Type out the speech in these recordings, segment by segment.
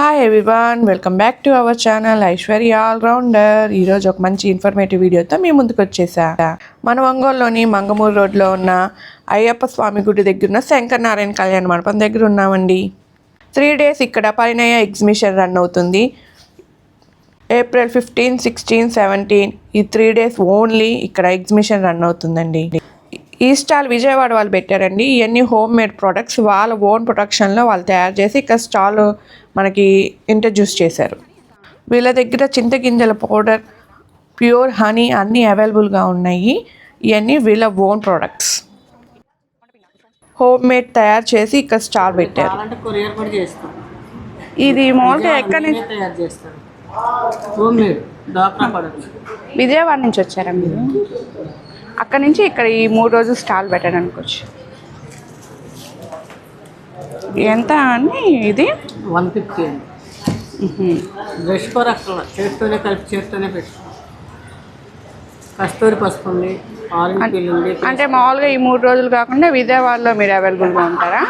Hi everyone welcome back to our channel Aishwarya all-rounder ఈరోజు ఒక మంచి ఇన్ఫర్మేటివ్ వీడియోతో మీ ముందుకు వచ్చేసా. మన ఒంగోలులోని మంగమూరు రోడ్లో ఉన్న అయ్యప్ప స్వామి గుడి దగ్గర ఉన్న శంకరనారాయణ కళ్యాణ మండపం దగ్గర ఉన్నామండి. త్రీ డేస్ ఇక్కడ పరిణయ ఎగ్జిబిషన్ రన్ అవుతుంది. ఏప్రిల్ ఫిఫ్టీన్ సిక్స్టీన్ సెవెంటీన్ ఈ త్రీ డేస్ ఓన్లీ ఇక్కడ ఎగ్జిబిషన్ రన్ అవుతుందండి. ఈ స్టాల్ విజయవాడ వాళ్ళు పెట్టారండి. ఇవన్నీ హోమ్ మేడ్ ప్రొడక్ట్స్ వాళ్ళ ఓన్ ప్రొడక్షన్లో వాళ్ళు తయారు చేసి ఇక్కడ స్టాల్ మనకి ఇంట్రడ్యూస్ చేశారు. వీళ్ళ దగ్గర చింతగింజల పౌడర్ ప్యూర్ హనీ అన్నీ అవైలబుల్గా ఉన్నాయి. ఇవన్నీ వీళ్ళ ఓన్ ప్రొడక్ట్స్ హోమ్ మేడ్ తయారు చేసి ఇక్కడ స్టాల్ పెట్టారు. ఇది మామూలుగా ఎక్కడి నుంచి? తయారు ప్రొడక్ట్స్ విజయవాడ నుంచి వచ్చారా మీరు? అక్కడ నుంచి ఇక్కడ ఈ మూడు రోజులు స్టాల్ పెట్టడానికి వచ్చి ఎంత అని ఇది? వన్ ఫిఫ్టీ అండి. బ్రష్ కూడా అక్కడ చేతితోనే కలిపి చేతితోనే పెట్టుకోం కస్తూరి పసుపు ఉంది ఆరెంజ్ పిల్ ఉంది. అంటే మామూలుగా ఈ మూడు రోజులు కాకుండా విజయవాడలో మీరు అవైలబుల్గా ఉంటారా?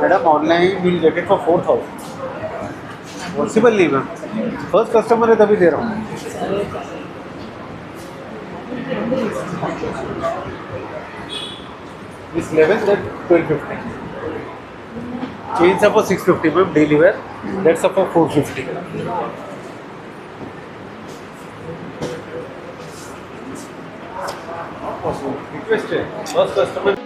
Madam online bill jacket it for four thousand possible नहीं मैम फ़र्स्ट कस्टमर है तभी दे रहा हूँ. इस level that twelve fifty change suppose six fifty ma'am daily where that's suppose four fifty question. First customer.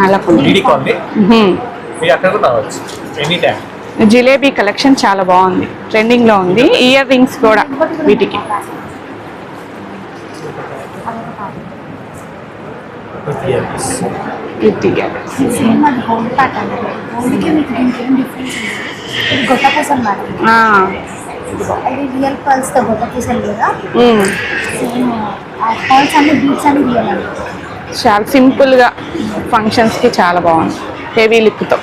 నల్లకుండ జిలేబీ కలెక్షన్ చాలా బాగుంది. ట్రెండింగ్లో ఉంది. ఇయర్ రింగ్స్ కూడా వీటికి. అది రియల్ పర్ల్స్తో పూసలు కదా సేమ్ ఆ పర్ల్స్ అన్ని బీట్స్ అన్ని రియల్ అండి చాలా సింపుల్గా ఫంక్షన్స్కి చాలా బాగుంది. హెవీ లుక్తో.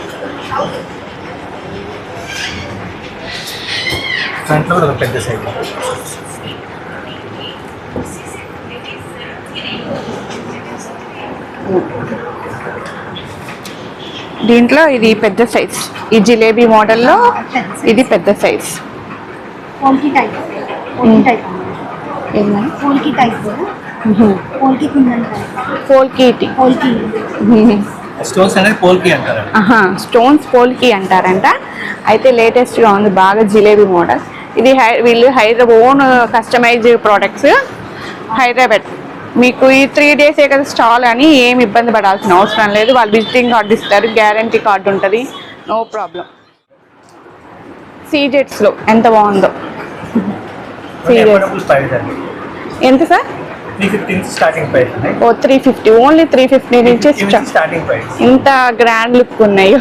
దీంట్లో ఇది పెద్ద సైజ్. ఈ జిలేబీ మోడల్లో ఇది పెద్ద size. Type type polki polki. Stones అనేది పోల్కి అంటారు. స్టోన్స్ పోల్కి అంటారంట. అయితే లేటెస్ట్గా ఉంది బాగా జిలేబీ మోడల్. ఇది హై వీళ్ళు Hyderabad own customize products Hyderabad. మీకు ఈ త్రీ డేసే కదా స్టాల్ అని ఏం ఇబ్బంది పడాల్సిన అవసరం లేదు. వాళ్ళు విజిటింగ్ కార్డు ఇస్తారు గ్యారంటీ కార్డు ఉంటుంది. No problem. సీజెట్స్లో ఎంత బాగుందో. సీజెట్స్. ఎంత sir? Oh three fifty only three fifty నుంచి స్టార్టింగ్ ఇంత గ్రాండ్ లుక్ ఉన్నాయో.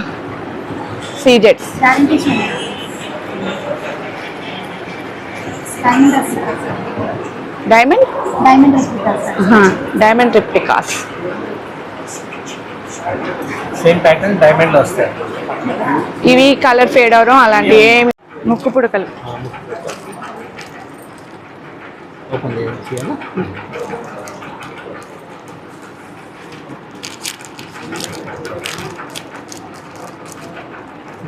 సీజెట్స్ diamond diamond replicas same pattern డైమండ్లో వస్తాయి ఇవి కలర్ ఫేడ్ అవడం అలాంటి ఏమి ముక్కు పుడకలు. ఓపెన్ చేయొచ్చు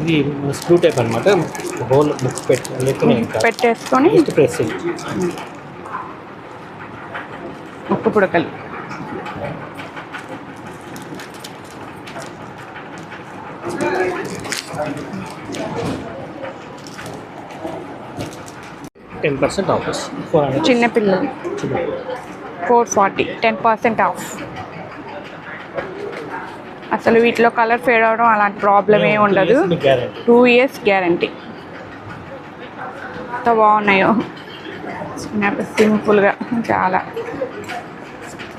ఇది స్క్రూ టైప్ అనమాట హోల్ బుక్ పెట్టి పెట్టేసుకొని ప్రెస్ ముక్కు పుడకలు టెన్ పర్సెంట్ హండ్రెడ్ చిన్న పిల్లలు four forty ten percent off అసలు వీటిలో కలర్ ఫేడ్ అవడం అలాంటి ప్రాబ్లం ఏ ఉండదు. గ్యారంటీ టూ ఇయర్స్ గ్యారంటీ ఎంత బాగున్నాయో. సింపుల్గా చాలా.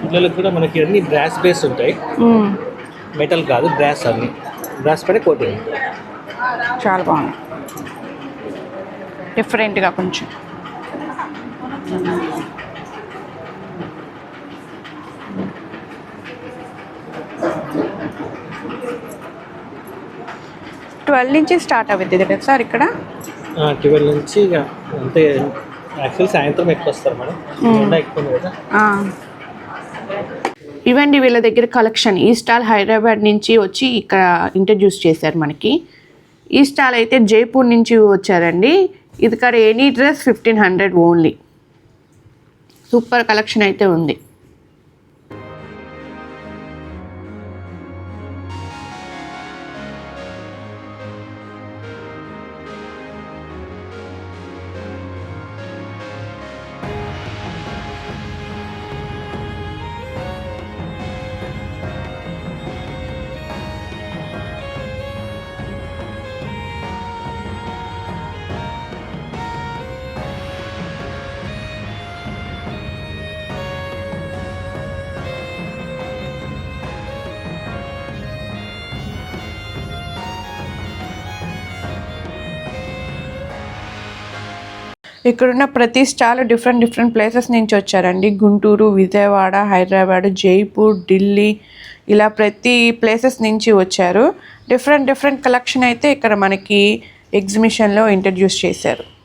పిల్లలకు కూడా మనకి అన్ని బ్రాస్ బేస్ ఉంటాయి. మెటల్ కాదు బ్రాస్ అన్ని. బ్రాస్ పడే కోటింగ్ చాలా బాగుంది డిఫరెంట్గా కొంచెం. ట్వెల్వ్ నుంచి స్టార్ట్ అవుతుంది కదా సార్ ఇక్కడ? ట్వెల్వ్ నుంచి ఇక అంతే యాక్చువల్ సాయంత్రం ఎక్కువ వస్తారు మేడం. ఎక్కువ కదా. ఇవండి వీళ్ళ దగ్గర కలెక్షన్. ఈ స్టాల్ హైదరాబాద్ నుంచి వచ్చి ఇక్కడ ఇంట్రడ్యూస్ చేశారు మనకి. ఈ స్టాల్ అయితే జైపూర్ నుంచి వచ్చారండి. ఇది ఇక్కడ any dress fifteen hundred only super collection అయితే ఉంది. ఇక్కడున్న ప్రతి స్టాల్ డిఫరెంట్ డిఫరెంట్ ప్లేసెస్ నుంచి వచ్చారండి. గుంటూరు విజయవాడ హైదరాబాద్ జైపూర్ ఢిల్లీ ఇలా ప్రతి ప్లేసెస్ నుంచి వచ్చారు. డిఫరెంట్ డిఫరెంట్ కలెక్షన్ అయితే ఇక్కడ మనకి ఎగ్జిబిషన్లో ఇంట్రడ్యూస్ చేశారు.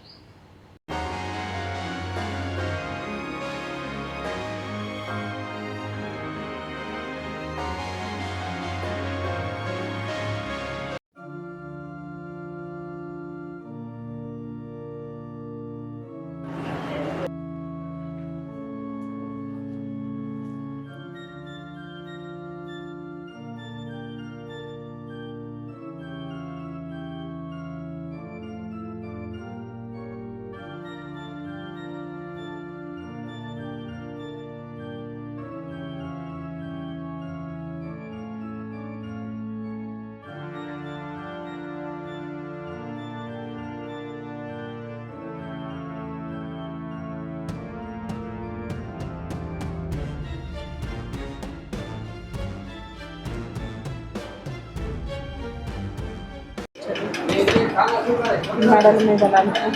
మెడల మీద లంచు.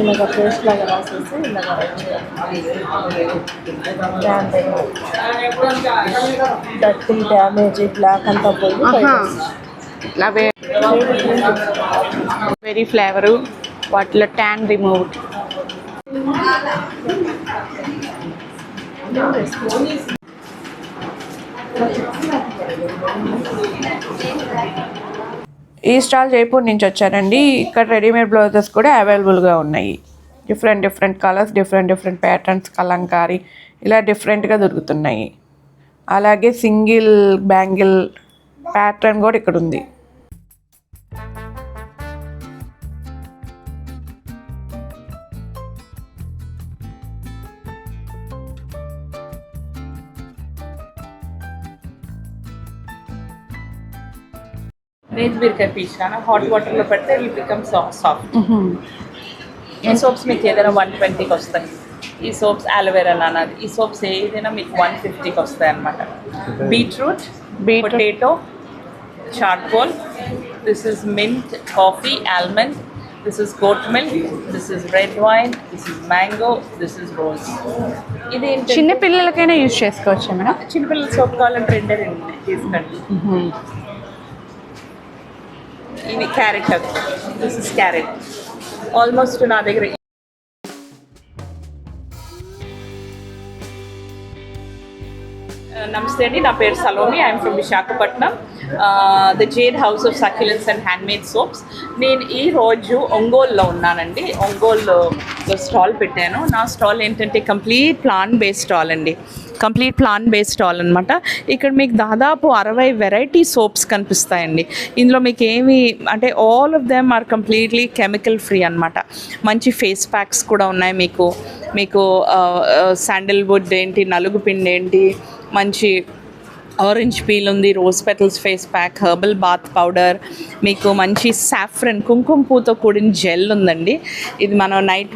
ఇలాగ పేస్ట్ లాగా రాసేసి ఇలాగ డర్టీ డ్యామేజ్ బ్లాక్ అంతా పోయి వెరీ ఫ్లేవరు వాటిలో ట్యాన్ రిమూవ్ ఈ స్టాల్ జైపూర్ నుంచి వచ్చారండి. ఇక్కడ రెడీమేడ్ బ్లౌజెస్ కూడా అవైలబుల్గా ఉన్నాయి. Different different colours different different patterns Kalamkari ఇలా డిఫరెంట్గా దొరుకుతున్నాయి. అలాగే సింగిల్ బ్యాంగిల్ ప్యాటర్న్ కూడా ఇక్కడ ఉంది రేజ్ బీరకాయ పీచ్ కానీ హాట్ వాటర్లో పెడితే ఇట్ బికమ్ సాఫ్ట్ ఈ సోప్స్ మీకు ఏదైనా వన్ ట్వంటీకి వస్తాయి. ఈ సోప్స్ అలోవెరా అన్నది ఈ సోప్స్ ఏదైనా మీకు వన్ ఫిఫ్టీకి వస్తాయి అనమాట beetroot. Potato charcoal this is mint coffee almond this is goat milk this is red wine this is mango this is rose ఇది చిన్న పిల్లలకైనా యూజ్ చేసుకోవచ్చా మేడం? చిన్నపిల్లల సోప్ కావాలంటే రెండే రెండు తీసుకోండి ఇది carrot. This is carrot. Almost నా దగ్గర నమస్తే అండి నా పేరు Saloni I'm from Visakhapatnam the jade house of succulents and handmade soaps నేను ఈ రోజు ఒంగోల్లో ఉన్నానండి. ఒంగోల్లో స్టాల్ పెట్టాను. నా స్టాల్ ఏంటంటే కంప్లీట్ ప్లాన్ బేస్డ్ స్టాల్ అండి. కంప్లీట్ ప్లాన్ బేస్డ్ స్టాల్ అనమాట ఇక్కడ మీకు దాదాపు అరవై వెరైటీ సోప్స్ కనిపిస్తాయండి. ఇందులో మీకు ఏమి అంటే all of them are completely chemical free అనమాట మంచి ఫేస్ ప్యాక్స్ కూడా ఉన్నాయి మీకు. మీకు శాండిల్వుడ్ ఏంటి నలుగు పిండి ఏంటి మంచి ఆరెంజ్ పీల్ ఉంది rose petals face pack herbal bath powder మీకు మంచి సాఫ్రన్ కుంకుమ పూతో కూడిన జెల్ ఉందండి. ఇది మనం నైట్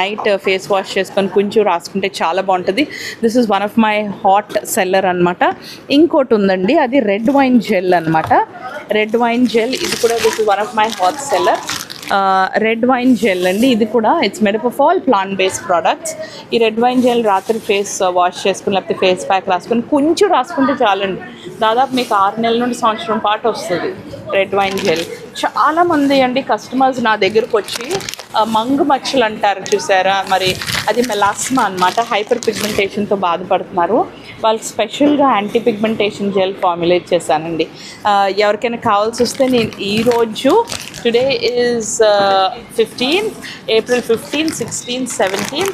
నైట్ ఫేస్ వాష్ చేసుకొని కొంచెం రాసుకుంటే చాలా బాగుంటుంది. This is one of my hot seller అనమాట ఇంకోటి ఉందండి అది రెడ్ వైన్ జెల్ అనమాట రెడ్ వైన్ జెల్ ఇది కూడా this is one of my hot seller red wine gel అండి. ఇది కూడా it's made up of all plant based products ఈ రెడ్ వైన్ జెల్ రాత్రి ఫేస్ వాష్ uh, చేసుకుని లేకపోతే ఫేస్ ప్యాక్ రాసుకుని కొంచెం రాసుకుంటే చాలండి. దాదాపు మీకు ఆరు నెలల నుండి సంవత్సరం పాటు వస్తుంది రెడ్ వైన్ జెల్. చాలామంది అండి కస్టమర్స్ నా దగ్గరకు వచ్చి మంగు మచ్చలు అంటారు చూసారా? మరి అది మెలాస్మా అనమాట హైపర్ పిగ్మెంటేషన్తో బాధపడుతున్నారు. వాళ్ళకి స్పెషల్గా యాంటీ పిగ్మెంటేషన్ జెల్ ఫార్ములేట్ చేశానండి. ఎవరికైనా కావాల్సి వస్తే నేను ఈరోజు today is fifteen April fifteen sixteen seventeen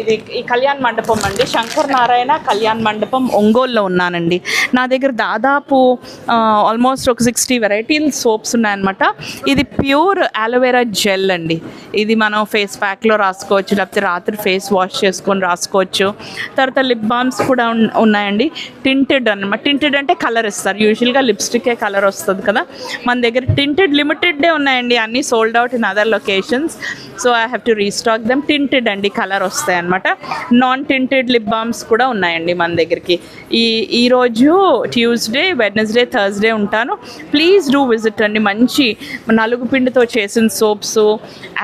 ఇది ఈ కళ్యాణ్ మండపం అండి. శంకర్ నారాయణ కళ్యాణ్ మండపం ఒంగోలులో ఉన్నానండి. నా దగ్గర దాదాపు ఆల్మోస్ట్ ఒక సిక్స్టీ వెరైటీలు సోప్స్ ఉన్నాయన్నమాట. ఇది ప్యూర్ అలోవెరా జెల్ అండి. ఇది మనం ఫేస్ ప్యాక్లో రాసుకోవచ్చు లేకపోతే రాత్రి ఫేస్ వాష్ చేసుకొని రాసుకోవచ్చు. తర్వాత లిప్ బామ్స్ కూడా ఉన్నాయండి. టింటెడ్ అనమాట టింటెడ్ అంటే కలర్ ఇస్తారు. యూజువల్గా లిప్స్టికే కలర్ వస్తుంది కదా. మన దగ్గర టింటెడ్ లిమిటెడ్డే ఉన్నాయండి అన్నీ sold out in other locations so I have to restock them tinted అండి కలర్ వస్తాయి అనమాట నాన్ టింటెడ్ లిప్ బామ్స్ కూడా ఉన్నాయండి మన దగ్గరికి. ఈ ఈరోజు ట్యూస్డే వెడ్నెస్డే థర్స్డే ఉంటాను. ప్లీజ్ డూ విజిట్ అండి మంచి నలుగు పిండితో చేసిన సోప్స్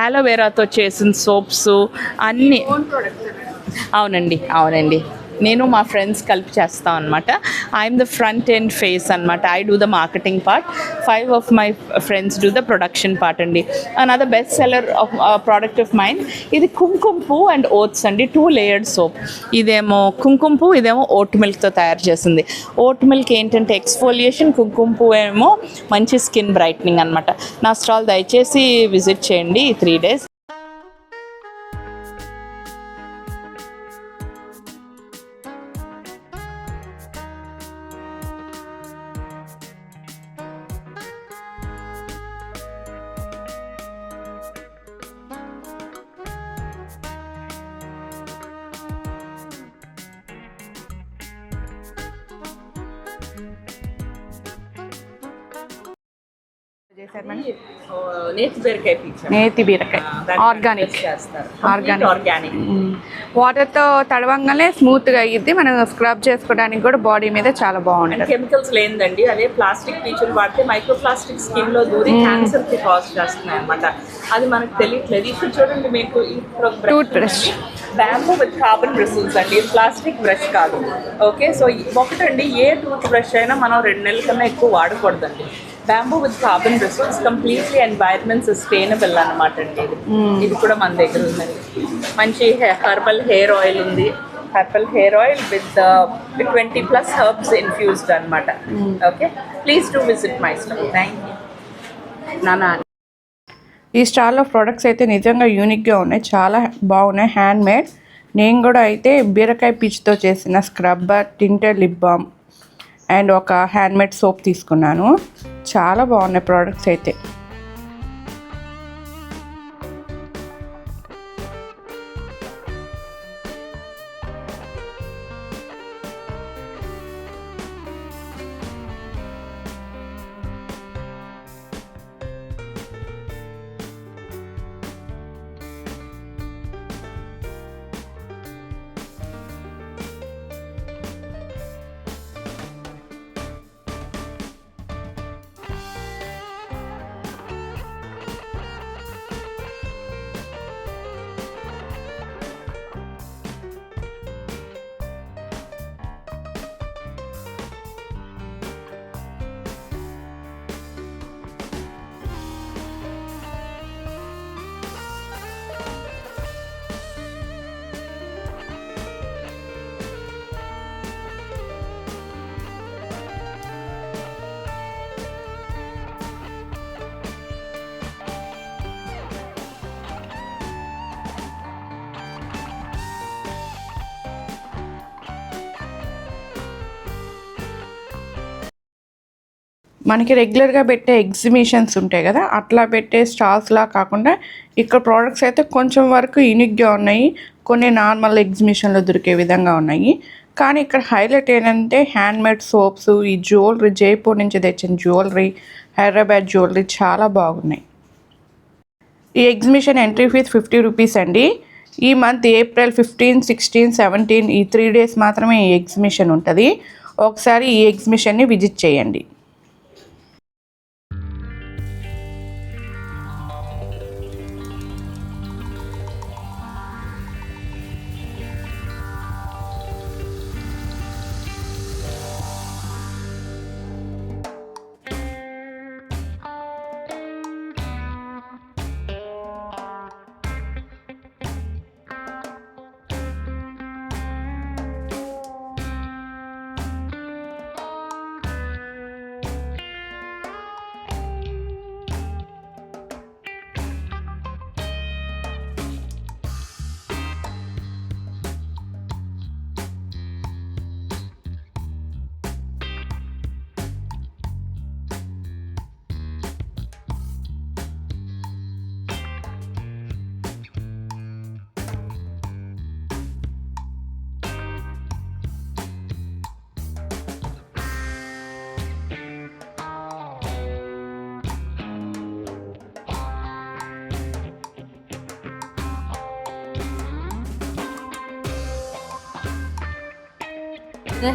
ఆలోవెరాతో చేసిన సోప్స్ అన్నీ అవునండి అవునండి. నేను మా ఫ్రెండ్స్ కలిపి చేస్తాం అనమాట I'm the front end face అనమాట I do the marketing part five of my friends do the production part అండి. Another best seller of product of mine ఇది కుంకుమ పువ్వు అండ్ ఓట్స్ అండి. టూ లేయర్డ్ సోప్ ఇదేమో కుంకుమ పువ్వు ఇదేమో ఓట్ మిల్క్తో తయారు చేసింది. ఓట్ మిల్క్ ఏంటంటే ఎక్స్ఫోలియేషన్ పువ్వు ఏమో మంచి స్కిన్ బ్రైట్నింగ్ అనమాట నా స్టాల్ దయచేసి విజిట్ చేయండి ఈ త్రీ డేస్ బీరకాయ పిచ్చాం నేతి బీరకాయ. Organic Organic. ఆర్గానిక్ వాటర్తో తడవంగానే స్మూత్గా అయ్యిద్ది మనం స్క్రబ్ చేసుకోవడానికి కూడా బాడీ మీద చాలా బాగుంటుంది. కెమికల్స్ లేదండి అదే ప్లాస్టిక్ పీచులు వాడితే మైక్రో ప్లాస్టిక్ స్కిన్లో దూరి క్యాన్సర్కి కాజ్ చేస్తున్నాయి అనమాట అది మనకు తెలియట్లేదు. ఇప్పుడు చూడండి మీకు ఈ tooth brush. Bamboo with carbon bristles అండి. ప్లాస్టిక్ బ్రష్ కాదు. ఓకే సో ఒకటండి ఏ టూత్ బ్రష్ అయినా మనం రెండు నెలల కన్నా ఎక్కువ వాడకూడదండి. Bamboo with carbon bristles completely environment sustainable అనమాట అండి ఇది. ఇది కూడా మన దగ్గర ఉందండి మంచి హెర్బల్ హెయిర్ ఆయిల్ ఉంది. Herbal hair oil with twenty plus herbs infused అనమాట okay please to visit my store thank you నానా. ఈ స్టాల్లో ప్రోడక్ట్స్ అయితే నిజంగా యూనిక్గా ఉన్నాయి. చాలా బాగున్నాయి. హ్యాండ్ మేడ్ నేను కూడా అయితే బీరకాయ పీచుతో చేసిన scrubber tinted lip balm and ఒక హ్యాండ్ మేడ్ సోప్ తీసుకున్నాను. చాలా బాగున్నాయి ప్రోడక్ట్స్ అయితే. మనకి రెగ్యులర్గా పెట్టే ఎగ్జిబిషన్స్ ఉంటాయి కదా అట్లా పెట్టే స్టాల్స్లా కాకుండా ఇక్కడ ప్రోడక్ట్స్ అయితే కొంచెం వరకు యూనిక్గా ఉన్నాయి కొన్ని నార్మల్ ఎగ్జిబిషన్లో దొరికే విధంగా ఉన్నాయి. కానీ ఇక్కడ హైలైట్ ఏంటంటే హ్యాండ్మేడ్ సోప్స్ ఈ జ్యువెలరీ జైపూర్ నుంచి తెచ్చిన జ్యువెలరీ హైదరాబాద్ జ్యువెలరీ చాలా బాగున్నాయి. ఈ exhibition entry fee fifty rupees అండి. ఈ month April fifteen sixteen seventeen ఈ త్రీ డేస్ మాత్రమే ఈ ఎగ్జిబిషన్ ఉంటుంది. ఒకసారి ఈ ఎగ్జిబిషన్ని విజిట్ చేయండి.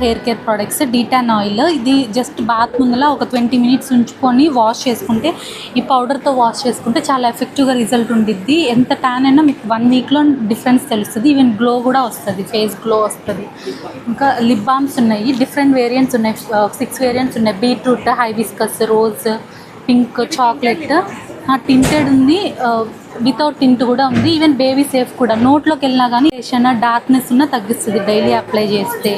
Hair care products detan oil ఇది జస్ట్ బాత్ ముందల ఒక ట్వంటీ మినిట్స్ ఉంచుకొని వాష్ చేసుకుంటే ఈ పౌడర్తో వాష్ చేసుకుంటే చాలా ఎఫెక్టివ్గా రిజల్ట్ ఉండిద్ది. ఎంత ట్యాన్ అయినా మీకు వన్ వీక్లో డిఫరెన్స్ తెలుస్తుంది. ఈవెన్ గ్లో కూడా వస్తుంది ఫేస్ గ్లో వస్తుంది. ఇంకా లిప్ బామ్స్ ఉన్నాయి డిఫరెంట్ వేరియంట్స్ ఉన్నాయి సిక్స్ వేరియంట్స్ ఉన్నాయి. Beetroot hibiscus rose pink chocolate. Tinted ఉంది. వితౌట్ టింట్ కూడా ఉంది. ఈవెన్ బేబీ సేఫ్ కూడా. నోట్లోకి వెళ్ళినా కానీ ఏషియన్ డార్క్నెస్ ఉన్న తగ్గిస్తుంది. డైలీ అప్లై చేస్తే.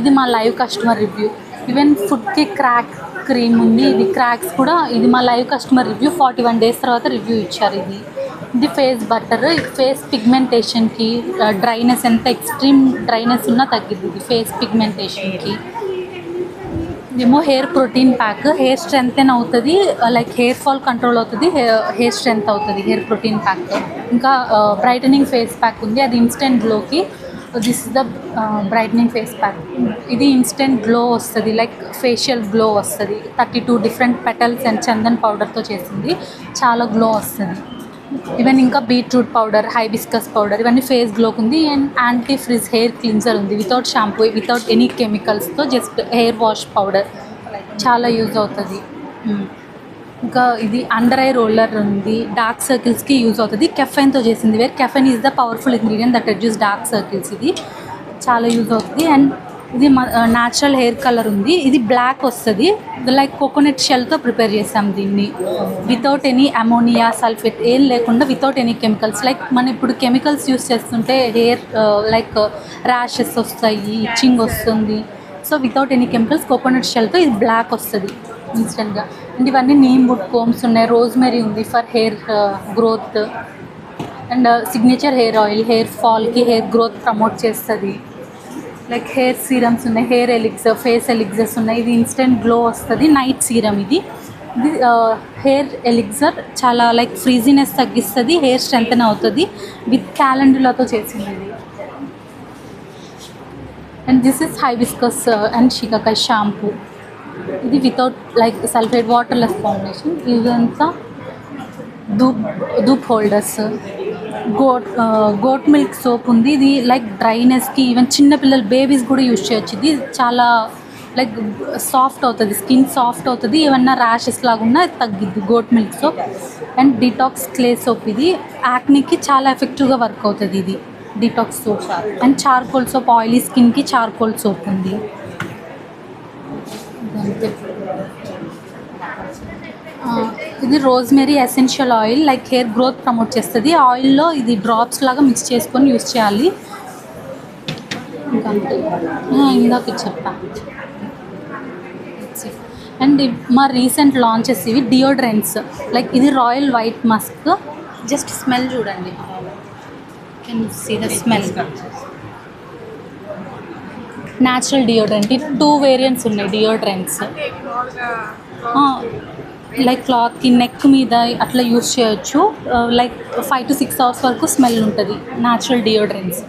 ఇది మా లైవ్ కస్టమర్ రివ్యూ ఈవెన్ ఫుడ్కి క్రాక్ క్రీమ్ ఉంది. ఇది క్రాక్స్ కూడా ఇది మా live customer review forty one days తర్వాత రివ్యూ ఇచ్చారు ఇది. ఇది ఫేస్ బట్టర్ ఫేస్ పిగ్మెంటేషన్కి డ్రైనెస్ ఎంత ఎక్స్ట్రీమ్ డ్రైనెస్ ఉన్నా తగ్గిద్ది. ఇది ఫేస్ పిగ్మెంటేషన్కి ఏమో hair protein pack hair strength అవుతుంది. లైక్ హెయిర్ ఫాల్ కంట్రోల్ అవుతుంది. హెయిర్ స్ట్రెంత్ అవుతుంది హెయిర్ ప్రోటీన్ ప్యాక్ ఇంకా బ్రైటనింగ్ ఫేస్ ప్యాక్ ఉంది. అది instant గ్లోకి this is the brightening face pack ఇది ఇన్స్టెంట్ గ్లో వస్తుంది. లైక్ ఫేషియల్ గ్లో వస్తుంది. Thirty two different petals and chandan పౌడర్తో చేసింది. చాలా గ్లో వస్తుంది. ఈవెన్ ఇంకా బీట్రూట్ పౌడర్ హైబిస్కస్ పౌడర్ ఇవన్నీ ఫేస్ గ్లోకి ఉంది and anti frizz hair cleanser ఉంది వితౌట్ షాంపూ వితౌట్ ఎనీ కెమికల్స్తో జస్ట్ హెయిర్ వాష్ పౌడర్ చాలా యూజ్ అవుతుంది. ఇంకా ఇది అండర్ ఐ రోలర్ ఉంది. డార్క్ సర్కిల్స్కి యూజ్ అవుతుంది. కెఫెన్తో చేసింది wear. Caffeine is the powerful ingredient that reduce dark circles ఇది. చాలా యూజ్ అవుతుంది. అండ్ ఇది న్యాచురల్ హెయిర్ కలర్ ఉంది. ఇది బ్లాక్ వస్తుంది. లైక్ కోకోనట్ షెల్తో ప్రిపేర్ చేసాం దీన్ని. వితౌట్ ఎనీ అమోనియా సల్ఫేట్ ఏం లేకుండా వితౌట్ ఎనీ కెమికల్స్ లైక్ మనం ఇప్పుడు కెమికల్స్ యూస్ చేస్తుంటే హెయిర్ లైక్ ర్యాషెస్ వస్తాయి ఇచ్చింగ్ వస్తుంది. So without any chemicals coconut షెల్తో ఇది బ్లాక్ వస్తుంది ఇన్స్టెంట్గా అండ్ ఇవన్నీ నీమ్ వుడ్ కోమ్స్ ఉన్నాయి. రోజ్మెరీ ఉంది for hair growth and signature hair oil hair ఫాల్కి hair growth promote చేస్తుంది. లైక్ హెయిర్ సీరమ్స్ ఉన్నాయి హెయిర్ ఎలిక్సర్ ఫేస్ ఎలిక్సర్స్ ఉన్నాయి. ఇది ఇన్స్టెంట్ గ్లో వస్తుంది నైట్ సీరమ్ ఇది. ఇది హెయిర్ ఎలిక్సర్ చాలా లైక్ ఫ్రీజీనెస్ తగ్గిస్తుంది హెయిర్ స్ట్రెంగ్ అవుతుంది విత్ క్యాలెండర్లతో చేసింది and this is hibiscus and shikakai shampoo ఇది without like sulphate waterless foundation ఇదంతా dhoop dhoop holders goat goat milk soap ఉంది. ఇది లైక్ డ్రైనెస్కి ఈవెన్ చిన్నపిల్లలు బేబీస్ కూడా యూజ్ చేయొచ్చు. ఇది చాలా లైక్ సాఫ్ట్ అవుతుంది. స్కిన్ సాఫ్ట్ అవుతుంది. ఏమన్నా ర్యాషెస్ లాగా ఉన్నా తగ్గిద్ది goat milk soap. And detox clay soap ఇది. యాక్నీకి చాలా ఎఫెక్టివ్గా వర్క్ అవుతుంది ఇది detox soap and charcoal soap oily స్కిన్కి చార్కోల్ సోప్ ఉంది. అంతే ఇది rosemary essential oil like hair growth promote చేస్తుంది. ఆయిల్లో ఇది డ్రాప్స్ లాగా మిక్స్ చేసుకొని యూస్ చేయాలి. ఇంకా అంతే ఆ, ఇందాక చెప్పా. అండ్ మా రీసెంట్ లాంచెస్ ఇవి డియోడ్రెంట్స్. లైక్ ఇది royal white musk. Just smell చూడండి. Can see the smell natural deodorant. Two variants ఉన్నాయి డియోడ్రెంట్స్. లైక్ క్లాత్కి నెక్ మీద అట్లా యూస్ చేయొచ్చు. Like five to six hours వరకు స్మెల్ ఉంటుంది. న్యాచురల్ డియోడ్రెంట్స్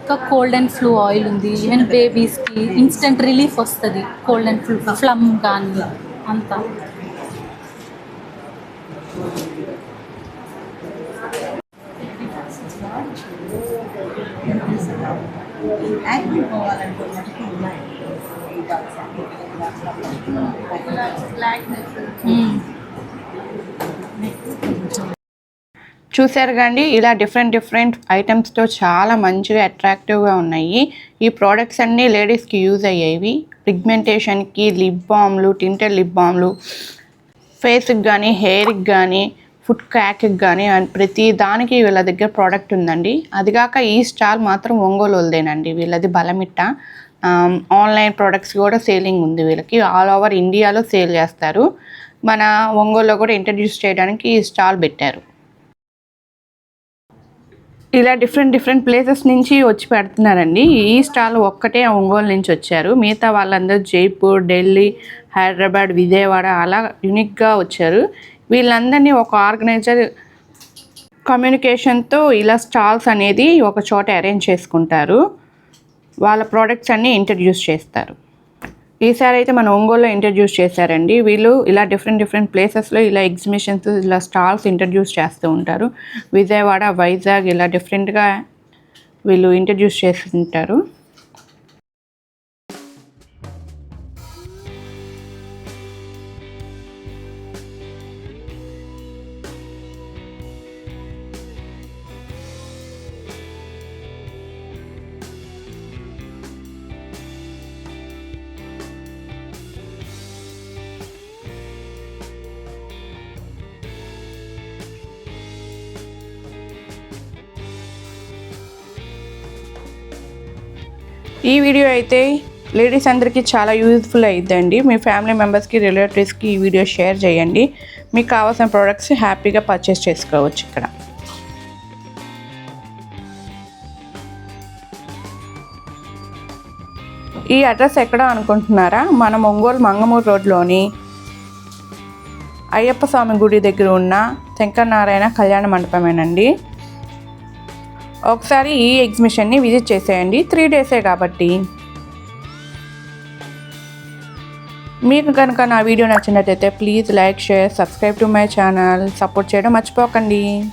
ఇంకా కోల్డ్ అండ్ ఫ్లూ ఆయిల్ ఉంది. ఈవెన్ బేబీస్కి ఇన్స్టెంట్ రిలీఫ్ వస్తుంది. కోల్డ్ అండ్ ఫ్లూ ఫ్లమ్ కానీ అంతా. చూశారు కండి ఇలా డిఫరెంట్ డిఫరెంట్ ఐటమ్స్తో చాలా మంచిగా అట్రాక్టివ్గా ఉన్నాయి. ఈ ప్రోడక్ట్స్ అన్నీ లేడీస్కి యూజ్ అయ్యేవి. పిగ్మెంటేషన్కి లిప్ బామ్లు టింటెడ్ లిప్ బామ్లు ఫేస్కి కానీ హెయిర్కి కానీ ఫుడ్ క్యాక్కి కానీ ప్రతి దానికి వీళ్ళ దగ్గర ప్రోడక్ట్ ఉందండి. అదిగాక ఈ స్టాల్ మాత్రం ఒంగోలు వదిలేనండి వీళ్ళది బలమిట్ట. ఆన్లైన్ ప్రోడక్ట్స్ కూడా సేలింగ్ ఉంది వీళ్ళకి. ఆల్ ఓవర్ ఇండియాలో సేల్ చేస్తారు. మన ఒంగోలులో కూడా ఇంట్రడ్యూస్ చేయడానికి ఈ స్టాల్ పెట్టారు. ఇలా డిఫరెంట్ డిఫరెంట్ ప్లేసెస్ నుంచి వచ్చి పెడుతున్నారండి. ఈ స్టాల్ ఒక్కటే ఒంగోలు నుంచి వచ్చారు. మిగతా వాళ్ళందరూ జైపూర్ ఢిల్లీ హైదరాబాద్ విజయవాడ అలా యూనిక్గా వచ్చారు. వీళ్ళందరినీ ఒక ఆర్గనైజర్ కమ్యూనికేషన్తో ఇలా స్టాల్స్ అనేది ఒక చోట అరేంజ్ చేసుకుంటారు. వాళ్ళ ప్రోడక్ట్స్ అన్నీ ఇంట్రడ్యూస్ చేస్తారు. ఈసారి అయితే మన ఒంగోలులో ఇంట్రడ్యూస్ చేశారండి. వీళ్ళు ఇలా డిఫరెంట్ డిఫరెంట్ ప్లేసెస్లో ఇలా ఎగ్జిబిషన్స్ ఇలా స్టాల్స్ ఇంట్రడ్యూస్ చేస్తూ ఉంటారు. విజయవాడ వైజాగ్ ఇలా డిఫరెంట్గా వీళ్ళు ఇంట్రడ్యూస్ చేస్తుంటారు. ఈ వీడియో అయితే లేడీస్ అందరికీ చాలా యూజ్ఫుల్ అయిద్దండి. మీ ఫ్యామిలీ మెంబర్స్కి రిలేటివ్స్కి ఈ వీడియో షేర్ చేయండి. మీకు కావాల్సిన ప్రోడక్ట్స్ హ్యాపీగా పర్చేస్ చేసుకోవచ్చు ఇక్కడ. ఈ అడ్రస్ ఎక్కడ అనుకుంటున్నారా? మనం ఒంగోలు మంగమూరు రోడ్లోని అయ్యప్ప స్వామి గుడి దగ్గర ఉన్న శంకరనారాయణ కళ్యాణ మండపమేనండి. ఒకసారి ఈ ఎగ్జిబిషన్ని విజిట్ చేసేయండి. త్రీ డేసే కాబట్టి. మీకు కనుక నా వీడియో నచ్చినట్టయితే please like share subscribe to my channel. Support చేయడం మర్చిపోకండి.